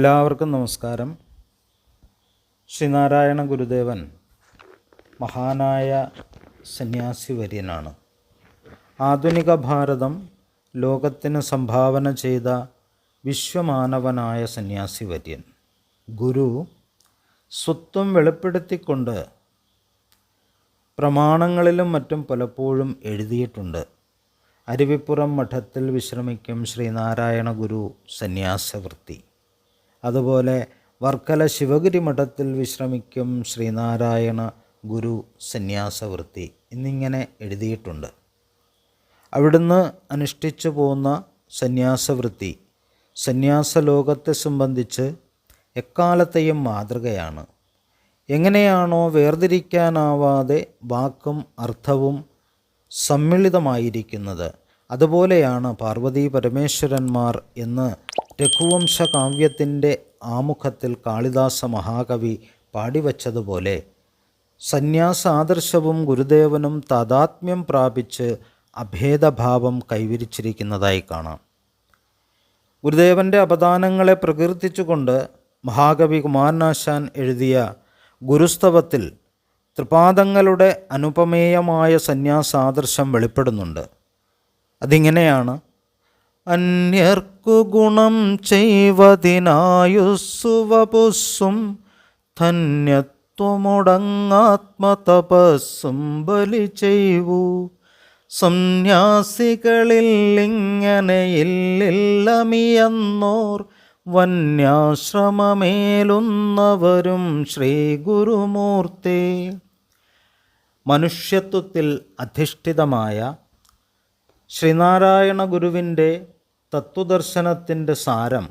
എല്ലാവർക്കും നമസ്കാരം. ശ്രീനാരായണ ഗുരുദേവൻ മഹാനായ സന്യാസി വര്യനാണ് ആധുനിക ഭാരതം ലോകത്തിന് സംഭാവന ചെയ്ത വിശ്വമാനവനായ സന്യാസി വര്യൻ ഗുരു സ്വത്വം വെളിപ്പെടുത്തിക്കൊണ്ട് പ്രമാണങ്ങളിലും മറ്റും പലപ്പോഴും എഴുതിയിട്ടുണ്ട്. അരുവിപ്പുറം മഠത്തിൽ വിശ്രമിക്കും ശ്രീനാരായണ ഗുരു സന്യാസവൃത്തി. അതുപോലെ വർക്കല ശിവഗിരി മഠത്തിൽ വിശ്രമിക്കും ശ്രീനാരായണ ഗുരു സന്യാസവൃത്തി എന്നിങ്ങനെ എഴുതിയിട്ടുണ്ട്. അവിടുന്ന് അനുഷ്ഠിച്ചു പോകുന്ന സന്യാസവൃത്തി സന്യാസലോകത്തെ സംബന്ധിച്ച് എക്കാലത്തെയും മാതൃകയാണ്. എങ്ങനെയാണോ വേർതിരിക്കാനാവാതെ വാക്കും അർത്ഥവും സമ്മിളിതമായിരിക്കുന്നത് അതുപോലെയാണ് പാർവതീ പരമേശ്വരന്മാർ എന്ന് രഘുവംശ കാവ്യത്തിന്റെ ആമുഖത്തിൽ കാളിദാസ മഹാകവി പാടിവച്ചതുപോലെ സന്യാസാദർശവും ഗുരുദേവനും താതാത്മ്യം പ്രാപിച്ച് അഭേദഭാവം കൈവരിച്ചിരിക്കുന്നതായി കാണാം. ഗുരുദേവന്റെ അപദാനങ്ങളെ പ്രകീർത്തിച്ചുകൊണ്ട് മഹാകവി കുമാരനാശാൻ എഴുതിയ ഗുരുസ്തവത്തിൽ ത്രിപാദങ്ങളുടെ അനുപമേയമായ സന്യാസാദർശം വെളിപ്പെടുന്നുണ്ട്. അതിങ്ങനെയാണ് അന്യർക്കു ഗുണം ചെയ്വതിനായുസ്സുവപുസ്സും ധന്യത്വമുടങ്ങാത്മതപസ്സും ബലി ചെയ്വു. സംന്യാസികളിൽ ഇങ്ങനെയില്ലമിയെന്നോർ വന്യാശ്രമമേലുന്നവരും ശ്രീ ഗുരുമൂർത്തി മനുഷ്യത്വത്തിൽ അധിഷ്ഠിതമായ ശ്രീനാരായണ ഗുരുവിന്റെ തത്വദർശനത്തിന്റെ സാരം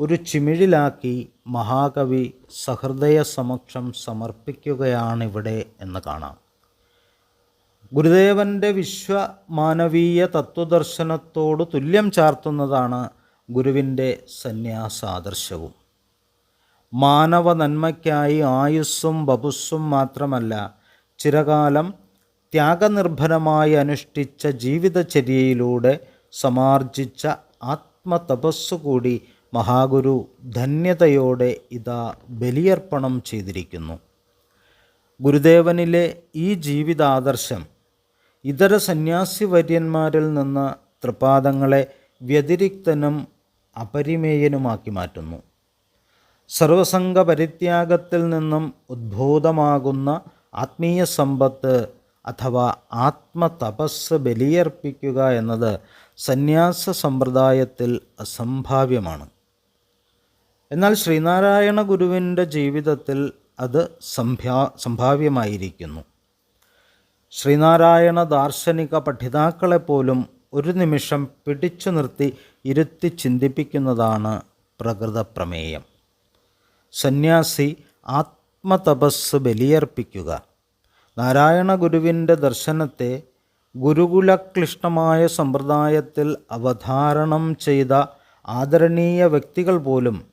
ഒരു ചിമിഴിലാക്കി മഹാകവി സഹൃദയ സമക്ഷം സമർപ്പിക്കുകയാണിവിടെ എന്ന് കാണാം. ഗുരുദേവന്റെ വിശ്വമാനവീയ തത്വദർശനത്തോട് തുല്യം ചാർത്തുന്നതാണ് ഗുരുവിന്റെ സന്യാസാദർശവും. മാനവ നന്മയ്ക്കായി ആയുസ്സും ബപുസ്സും മാത്രമല്ല ചിരകാലം ത്യാഗനിർഭരമായി അനുഷ്ഠിച്ച ജീവിതചര്യയിലൂടെ സമാർജിച്ച ആത്മതപസ്സു കൂടി മഹാഗുരു ധന്യതയോടെ ഇതാ ബലിയർപ്പണം ചെയ്തിരിക്കുന്നു. ഗുരുദേവനിലെ ഈ ജീവിതാദർശം ഇതര സന്യാസി വര്യന്മാരിൽ നിന്ന് തൃപാദങ്ങളെ വ്യതിരിക്തനും അപരിമേയനുമാക്കി മാറ്റുന്നു. സർവസംഘ പരിത്യാഗത്തിൽ നിന്നും ഉദ്ഭൂതമാകുന്ന ആത്മീയ സമ്പത്ത് അഥവാ ആത്മതപസ് ബലിയർപ്പിക്കുക എന്നത് സന്യാസ സമ്പ്രദായത്തിൽ അസംഭാവ്യമാണ്. എന്നാൽ ശ്രീനാരായണ ഗുരുവിന്റെ ജീവിതത്തിൽ അത് സംഭ്യാ സംഭാവ്യമായിരിക്കുന്നു. ശ്രീനാരായണ ദാർശനിക പഠിതാക്കളെപ്പോലും ഒരു നിമിഷം പിടിച്ചു നിർത്തി ഇരുത്തി ചിന്തിപ്പിക്കുന്നതാണ് പ്രകൃതപ്രമേയം. സന്യാസി ആത്മതപസ് ബലിയർപ്പിക്കുക. നാരായണ ഗുരുവിന്റെ ദർശനത്തെ ഗുരുകുലക്ലിഷ്ടമായ സമ്പ്രദായത്തിൽ അവധാരണം ചെയ്ത ആദരണീയ വ്യക്തികൾ പോലും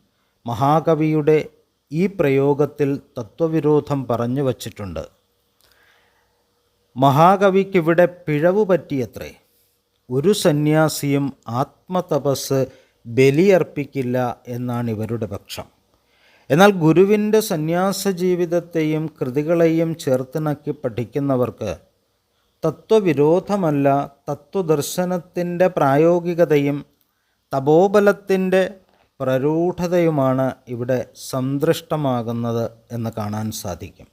മഹാകവിയുടെ ഈ പ്രയോഗത്തിൽ തത്വവിരോധം പറഞ്ഞു വച്ചിട്ടുണ്ട്. മഹാകവിക്കിവിടെ പിഴവ് പറ്റിയത്രേ. ഒരു സന്യാസിയും ആത്മതപസ് ബലിയർപ്പിക്കില്ല എന്നാണ് ഇവരുടെ പക്ഷം. എന്നാൽ ഗുരുവിന്റെ സന്യാസ ജീവിതത്തെയും കൃതികളെയും ചേർത്തിണക്കി പഠിക്കുന്നവർക്ക് തത്വവിരോധമല്ല തത്വദർശനത്തിന്റെ പ്രായോഗികതയും തപോബലത്തിന്റെ പ്രരൂഢതയുമാണ് ഇവിടെ സന്തുഷ്ടമാകുന്നത് എന്ന് കാണാൻ സാധിക്കും.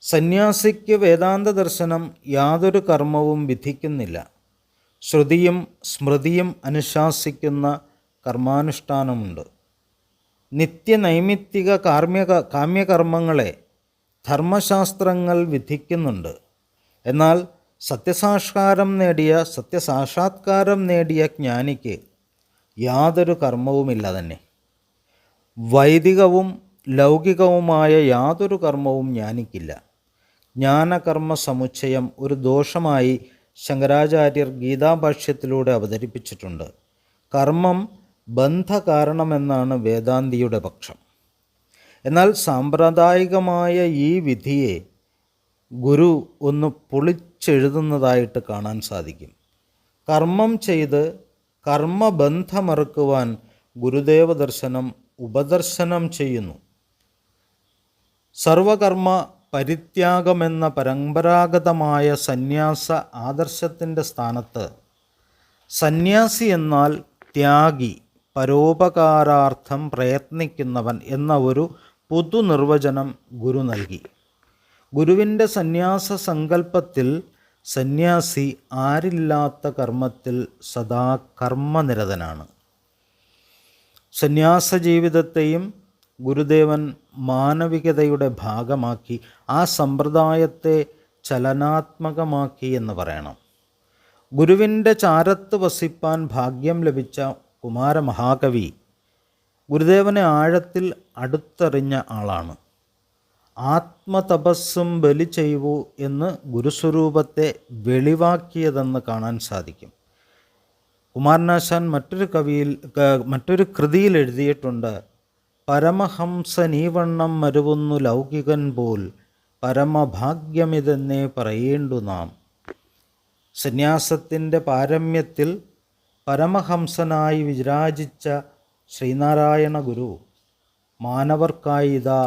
സന്യാസിക്ക് വേദാന്ത ദർശനം യാതൊരു കർമ്മവും വിധിക്കുന്നില്ല. ശ്രുതിയും സ്മൃതിയും അനുശാസിക്കുന്ന കർമാനുഷ്ഠാനമുണ്ട്. നിത്യനൈമിത്തിക കാർമ്മിക കാമ്യകർമ്മങ്ങളെ ധർമ്മശാസ്ത്രങ്ങൾ വിധിക്കുന്നുണ്ട്. എന്നാൽ സത്യസാക്ഷാത്കാരം നേടിയ സത്യസാക്ഷാത്കാരം നേടിയ ജ്ഞാനിക്ക് യാതൊരു കർമ്മവുമില്ല തന്നെ. വൈദികവും ലൗകികവുമായ യാതൊരു കർമ്മവും ജ്ഞാനിക്കില്ല. ജ്ഞാനകർമ്മ സമുച്ചയം ഒരു ദോഷമായി ശങ്കരാചാര്യർ ഗീതാഭാഷ്യത്തിലൂടെ അവതരിപ്പിച്ചിട്ടുണ്ട്. കർമ്മം ബന്ധകാരണമെന്നാണ് വേദാന്തിയുടെ പക്ഷം. എന്നാൽ സാമ്പ്രദായികമായ ഈ വിധിയെ ഗുരു ഒന്ന് പൊളിച്ചെഴുതുന്നതായിട്ട് കാണാൻ സാധിക്കും. കർമ്മം ചെയ്ത് കർമ്മബന്ധമറുക്കുവാൻ ഗുരുദേവ ദർശനം ഉപദർശനം ചെയ്യുന്നു. സർവകർമ്മ പരിത്യാഗമെന്ന പരമ്പരാഗതമായ സന്യാസ ആദർശത്തിന്റെ സ്ഥാനത്ത് സന്യാസി എന്നാൽ ത്യാഗി പരോപകാരാർത്ഥം പ്രയത്നിക്കുന്നവൻ എന്ന ഒരു പൊതുനിർവചനം ഗുരു നൽകി. ഗുരുവിന്റെ സന്യാസ സങ്കല്പത്തിൽ സന്യാസി ആരില്ലാത്ത കർമ്മത്തിൽ സദാ കർമ്മനിരതനാണ്. സന്യാസ ജീവിതത്തെയും ഗുരുദേവൻ മാനവികതയുടെ ഭാഗമാക്കി ആ സമ്പ്രദായത്തെ ചലനാത്മകമാക്കി എന്ന് പറയണം. ഗുരുവിന്റെ ചാരത്ത് വസിപ്പാൻ ഭാഗ്യം ലഭിച്ച കുമാരമഹാകവി ഗുരുദേവനെ ആഴത്തിൽ അടുത്തറിഞ്ഞ ആളാണ്. ആത്മതപസ്സും ബലി ചെയ്യൂ എന്ന് ഗുരുസ്വരൂപത്തെ വെളിവാക്കിയതെന്ന് കാണാൻ സാധിക്കും. കുമാരനാശാൻ മറ്റൊരു കവിയിൽ മറ്റൊരു കൃതിയിൽ എഴുതിയിട്ടുണ്ട് പരമഹംസ നീവണ്ണം മരുവുന്നു ലൗകികൻ പോൽ പരമഭാഗ്യമിതെന്നേ പറയേണ്ടു നാം. സന്യാസത്തിന്റെ പാരമ്യത്തിൽ പരമഹംസനായി വിരാജിച്ച ശ്രീനാരായണ ഗുരു മാനവർക്കായി ഇതാ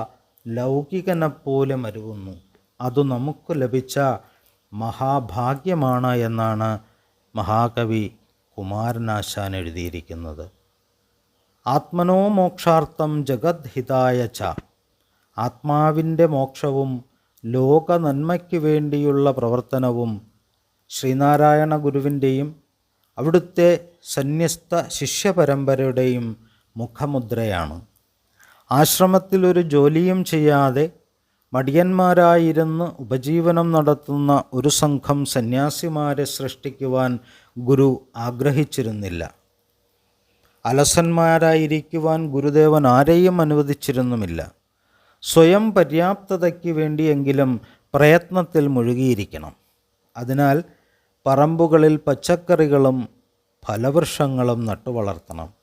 ലൗകികനെപ്പോലെ മരുവുന്നു അത് നമുക്ക് ലഭിച്ച മഹാഭാഗ്യമാണ് എന്നാണ് മഹാകവി കുമാരനാശാൻ എഴുതിയിരിക്കുന്നത്. ആത്മനോ മോക്ഷാർത്ഥം ജഗദ്ഹിതായ ച. ആത്മാവിന്റെ മോക്ഷവും ലോക നന്മയ്ക്ക് വേണ്ടിയുള്ള പ്രവർത്തനവും ശ്രീനാരായണ ഗുരുവിന്റെയും അവിടുത്തെ സന്യസ്ത ശിഷ്യപരമ്പരയുടെയും മുഖമുദ്രയാണ്. ആശ്രമത്തിൽ ഒരു ജോലിയും ചെയ്യാതെ മടിയന്മാരായിരുന്ന് ഉപജീവനം നടത്തുന്ന ഒരു സംഘം സന്യാസിമാരെ സൃഷ്ടിക്കുവാൻ ഗുരു ആഗ്രഹിച്ചിരുന്നില്ല. അലസന്മാരായിരിക്കുവാൻ ഗുരുദേവൻ ആരെയും അനുവദിച്ചിരുന്നുമില്ല. സ്വയം പര്യാപ്തതയ്ക്ക് വേണ്ടിയെങ്കിലും പ്രയത്നത്തിൽ മുഴുകിയിരിക്കണം. അതിനാൽ പറമ്പുകളിൽ പച്ചക്കറികളും ഫലവൃക്ഷങ്ങളും നട്ടുവളർത്തണം.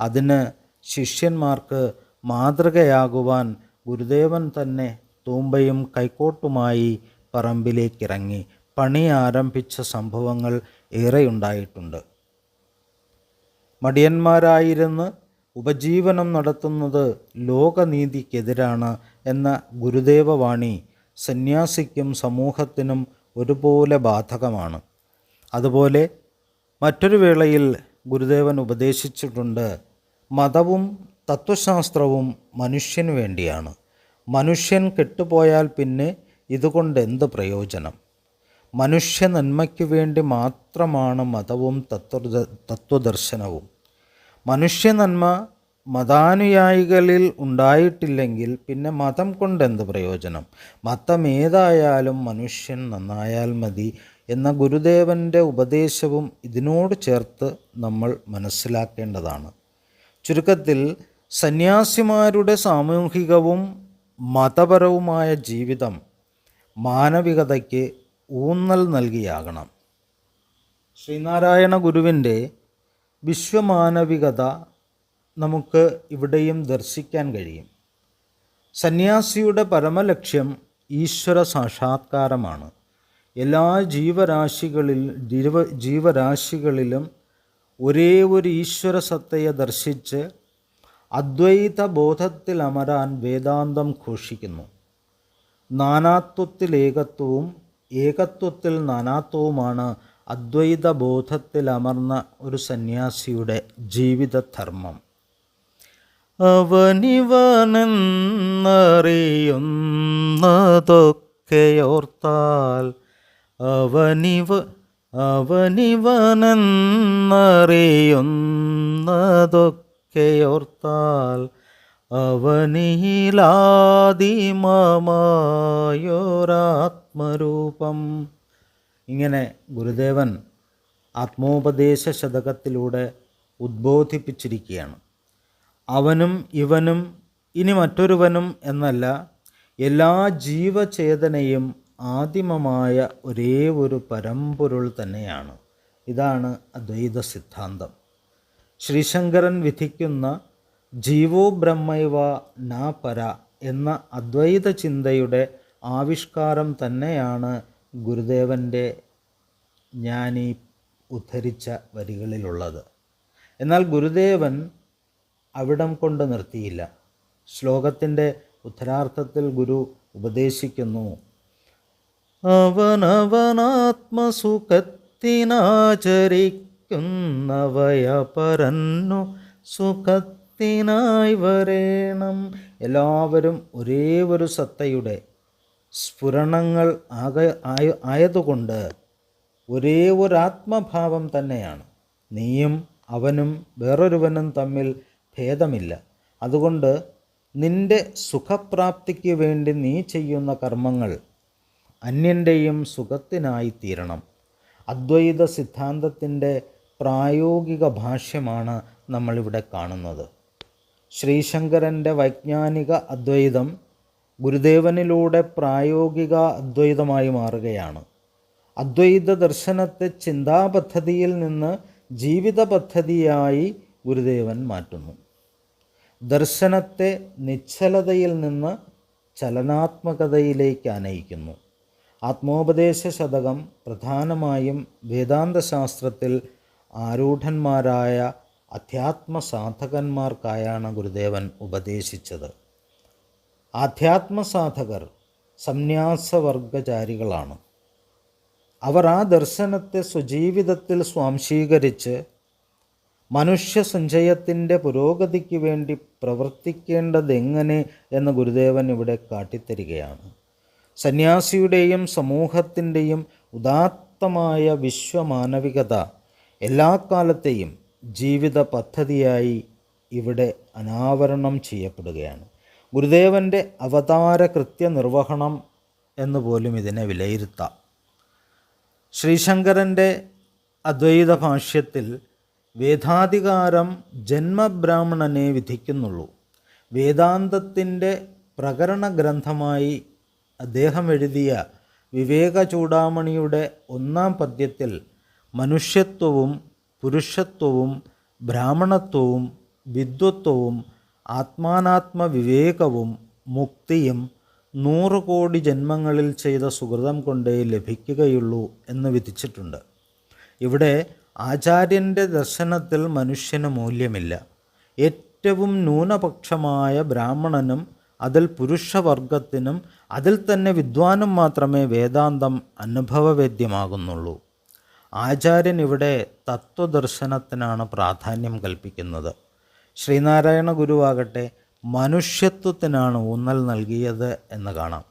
അതിന് ശിഷ്യന്മാർക്ക് മാതൃകയാകുവാൻ ഗുരുദേവൻ തന്നെ തൂമ്പയും കൈക്കോട്ടുമായി പറമ്പിലേക്കിറങ്ങി പണി ആരംഭിച്ച സംഭവങ്ങൾ ഏറെയുണ്ടായിട്ടുണ്ട്. മടിയന്മാരായിരുന്ന് ഉപജീവനം നടത്തുന്നത് ലോകനീതിക്കെതിരാണ് എന്ന ഗുരുദേവവാണി സന്യാസിക്കും സമൂഹത്തിനും ഒരുപോലെ ബാധകമാണ്. അതുപോലെ മറ്റൊരു വേളയിൽ ഗുരുദേവൻ ഉപദേശിച്ചിട്ടുണ്ട് മതവും തത്വശാസ്ത്രവും മനുഷ്യന് വേണ്ടിയാണ്. മനുഷ്യൻ കെട്ടുപോയാൽ പിന്നെ ഇതുകൊണ്ട് എന്ത് പ്രയോജനം? മനുഷ്യ നന്മയ്ക്ക് വേണ്ടി മാത്രമാണ് മതവും തത്വ തത്വദർശനവും. മനുഷ്യ നന്മ മതാനുയായികളിൽ ഉണ്ടായിട്ടില്ലെങ്കിൽ പിന്നെ മതം കൊണ്ട് എന്ത് പ്രയോജനം? മതം ഏതായാലും മനുഷ്യൻ നന്നായാൽ മതി എന്ന ഗുരുദേവന്റെ ഉപദേശവും ഇതിനോട് ചേർത്ത് നമ്മൾ മനസ്സിലാക്കേണ്ടതാണ്. ചുരുക്കത്തിൽ സന്യാസിമാരുടെ സാമൂഹികവും മതപരവുമായ ജീവിതം മാനവികതയ്ക്ക് ഊന്നൽ നൽകിയാകണം. ശ്രീനാരായണ ഗുരുവിന്റെ വിശ്വമാനവികത നമുക്ക് ഇവിടെയും ദർശിക്കാൻ കഴിയും. സന്യാസിയുടെ പരമലക്ഷ്യം ഈശ്വര സാക്ഷാത്കാരമാണ്. എല്ലാ ജീവരാശികളിൽ ജീവ ജീവരാശികളിലും ഒരേ ഒരു ഈശ്വര സത്തയെ ദർശിച്ച് അദ്വൈത ബോധത്തിൽ അമരാൻ വേദാന്തം ഘോഷിക്കുന്നു. നാനാത്വത്തിൽ ഏകത്വവും ഏകത്വത്തിൽ നാനാത്വവുമാണ് അദ്വൈത ബോധത്തിൽ അമർന്ന ഒരു സന്യാസിയുടെ ജീവിതധർമ്മം. അവനിവനെന്നറിയുന്നതൊക്കെയോർത്താൽ അവനിവ അവനിവനെന്നറിയുന്നതൊക്കെയോർത്താൽ അവനിലാദിമമായൊരാത്മരൂപം. ഇങ്ങനെ ഗുരുദേവൻ ആത്മോപദേശ ശതകത്തിലൂടെ ഉദ്ബോധിപ്പിച്ചിരിക്കുകയാണ്. അവനും ഇവനും ഇനി മറ്റൊരുവനും എന്നല്ല എല്ലാ ജീവചേതനയും ആദിമമായ ഒരേ ഒരു പരമ്പൊരുൾ തന്നെയാണ്. ഇതാണ് അദ്വൈത സിദ്ധാന്തം. ശ്രീശങ്കരൻ വിധിക്കുന്ന ജീവോ ബ്രഹ്മൈവ നാ പര എന്ന അദ്വൈത ചിന്തയുടെ ആവിഷ്കാരം തന്നെയാണ് ഗുരുദേവന്റെ ഞാനീ ഉദ്ധരിച്ച വരികളിലുള്ളത്. എന്നാൽ ഗുരുദേവൻ അവിടം കൊണ്ട് നിർത്തിയില്ല. ശ്ലോകത്തിന്റെ ഉത്തരാർത്ഥത്തിൽ ഗുരു ഉപദേശിക്കുന്നു അവനവനാത്മസുഖത്തിനാചരിക്കുന്നവയ പരന്നു സുഖത്തിനായി വരേണം. എല്ലാവരും ഒരേ ഒരു സത്തയുടെ സ്ഫുരണങ്ങൾ ആക ആയ ആയതുകൊണ്ട് ഒരേ ഒരു ആത്മഭാവം തന്നെയാണ്. നീയും അവനും വേറൊരുവനും തമ്മിൽ ഭേദമില്ല. അതുകൊണ്ട് നിന്റെ സുഖപ്രാപ്തിക്ക് വേണ്ടി നീ ചെയ്യുന്ന കർമ്മങ്ങൾ അന്യന്റെയും സുഖത്തിനായി തീരണം. അദ്വൈത സിദ്ധാന്തത്തിന്റെ പ്രായോഗിക ഭാഷ്യമാണ് നമ്മളിവിടെ കാണുന്നത്. ശ്രീശങ്കരന്റെ വൈജ്ഞാനിക അദ്വൈതം ഗുരുദേവനിലൂടെ പ്രായോഗിക അദ്വൈതമായി മാറുകയാണ്. അദ്വൈത ദർശനത്തെ ചിന്താപദ്ധതിയിൽ നിന്ന് ജീവിത പദ്ധതിയായി ഗുരുദേവൻ മാറ്റുന്നു. ദർശനത്തെ നിശ്ചലതയിൽ നിന്ന് ചലനാത്മകതയിലേക്ക് അനയിക്കുന്നു ആത്മോപദേശ ശതകം പ്രധാനമായും വേദാന്തശാസ്ത്രത്തിൽ ആരൂഢന്മാരായ അധ്യാത്മസാധകന്മാർക്കായാണ് ഗുരുദേവൻ ഉപദേശിച്ചത്. ആധ്യാത്മസാധകർ സംന്യാസവർഗചാരികളാണ്. അവർ ആ ദർശനത്തെ സ്വജീവിതത്തിൽ സ്വാംശീകരിച്ച് മനുഷ്യ സഞ്ചയത്തിന്റെ പുരോഗതിക്ക് വേണ്ടി പ്രവർത്തിക്കേണ്ടതെങ്ങനെ എന്ന് ഗുരുദേവൻ ഇവിടെ കാട്ടിത്തരികയാണ്. സന്യാസിയുടെയും സമൂഹത്തിന്റെയും ഉദാത്തമായ വിശ്വമാനവികത എല്ലാ കാലത്തെയും ജീവിത പദ്ധതിയായി ഇവിടെ അനാവരണം ചെയ്യപ്പെടുകയാണ്. ഗുരുദേവന്റെ അവതാര കൃത്യനിർവഹണം എന്ന് പോലും ഇതിനെ വിലയിരുത്താം. ശ്രീശങ്കരന്റെ അദ്വൈത ഭാഷ്യത്തിൽ വേദാധികാരം ജന്മബ്രാഹ്മണനെ വിധിക്കുന്നുള്ളൂ. വേദാന്തത്തിന്റെ പ്രകരണ ഗ്രന്ഥമായി അദ്ദേഹം എഴുതിയ വിവേക ചൂടാമണിയുടെ ഒന്നാം പദ്യത്തിൽ മനുഷ്യത്വവും പുരുഷത്വവും ബ്രാഹ്മണത്വവും വിദ്വത്വവും ആത്മാനാത്മ വിവേകവും മുക്തിയും നൂറ് കോടി ജന്മങ്ങളിൽ ചെയ്ത സുഹൃതം കൊണ്ടേ ലഭിക്കുകയുള്ളൂ എന്ന് വിധിച്ചിട്ടുണ്ട്. ഇവിടെ ആചാര്യന്റെ ദർശനത്തിൽ മനുഷ്യന് മൂല്യമില്ല. ഏറ്റവും ന്യൂനപക്ഷമായ ബ്രാഹ്മണനും അതിൽ പുരുഷവർഗത്തിനും അതിൽ തന്നെ വിദ്വാനും മാത്രമേ വേദാന്തം അനുഭവവേദ്യമാകുന്നുള്ളൂ. ആചാര്യൻ ഇവിടെ തത്വദർശനത്തിനാണ് പ്രാധാന്യം കൽപ്പിക്കുന്നത്. ശ്രീനാരായണ ഗുരുവാകട്ടെ മനുഷ്യത്വത്തിനാണ് ഊന്നൽ നൽകിയത് എന്ന് കാണാം.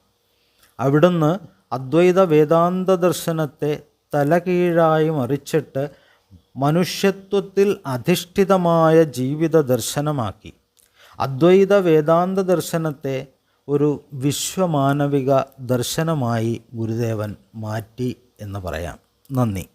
അവിടുന്ന് അദ്വൈത വേദാന്ത ദർശനത്തെ തലകീഴായി മറിച്ചിട്ട് മനുഷ്യത്വത്തിൽ അധിഷ്ഠിതമായ ജീവിത ദർശനമാക്കി. അദ്വൈത വേദാന്ത ദർശനത്തെ ഒരു വിശ്വമാനവിക ദർശനമായി ഗുരുദേവൻ മാറ്റി എന്ന് പറയാം. നന്ദി.